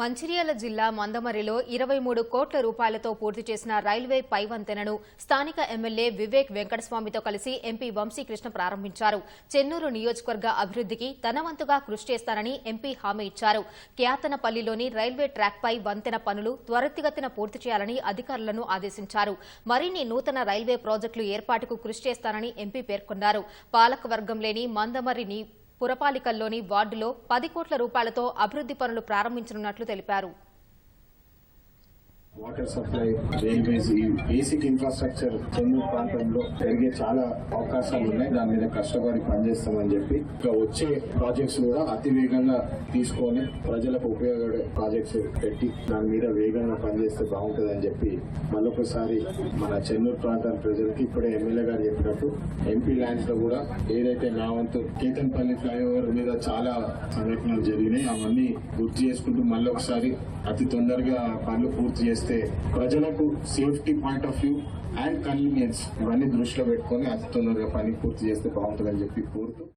మంచిర్యాల జిల్లా మందమరిలో ఇరవై మూడు కోట్ల రూపాయలతో పూర్తి చేసిన రైల్వే పై వంతెనను స్థానిక ఎమ్మెల్యే వివేక్ వెంకటస్వామితో కలిసి ఎంపీ వంశీకృష్ణ ప్రారంభించారు. చెన్నూరు నియోజకవర్గ అభివృద్ధికి తన వంతుగా కృషి చేస్తానని ఎంపీ హామీ ఇచ్చారు. క్యాతనపల్లిలోని రైల్వే ట్రాక్పై వంతెన పనులు త్వరితగతిన పూర్తి చేయాలని అధికారులను ఆదేశించారు. మరిన్ని నూతన రైల్వే ప్రాజెక్టులు ఏర్పాటుకు కృషి చేస్తానని ఎంపీ పేర్కొన్నారు. పాలకవర్గం లేని మందమరిని పురపాలికల్లోని వార్డులో పది కోట్ల రూపాయలతో అభివృద్ది పనులు ప్రారంభించనున్నట్లు తెలిపారు. వాటర్ సప్లై రైల్వేస్ ఈ బేసిక్ ఇన్ఫ్రాస్ట్రక్చర్ చెన్నూరు ప్రాంతంలో పెరిగే చాలా అవకాశాలు ఉన్నాయి. దాని మీద కష్టపడి పనిచేస్తామని చెప్పి ఇంకా వచ్చే ప్రాజెక్ట్స్ కూడా అతి వేగంగా తీసుకొని ప్రజలకు ఉపయోగపడే ప్రాజెక్ట్స్ పెట్టి దాని మీద వేగంగా పనిచేస్తే బాగుంటుందని చెప్పి మళ్ళొకసారి మన చెన్నూరు ప్రాంతం ప్రజలకి ఇప్పుడే ఎమ్మెల్యే గారు చెప్పినట్టు ఎంపీ ల్యాండ్స్లో కూడా ఏదైతే నా వంతు కేతన్పల్లి ఫ్లైఓవర్ మీద చాలా సంఘటనలు జరిగినాయి. అవన్నీ గుర్తు చేసుకుంటూ మళ్ళీ ఒకసారి అతి తొందరగా పనులు పూర్తి చేస్తే ప్రజలకు safety point of view and convenience ఇవన్నీ దృష్టిలో పెట్టుకొని అతి తొందరగా పని పూర్తి చేస్తే బాగుంటుందని చెప్పి కోరుతూ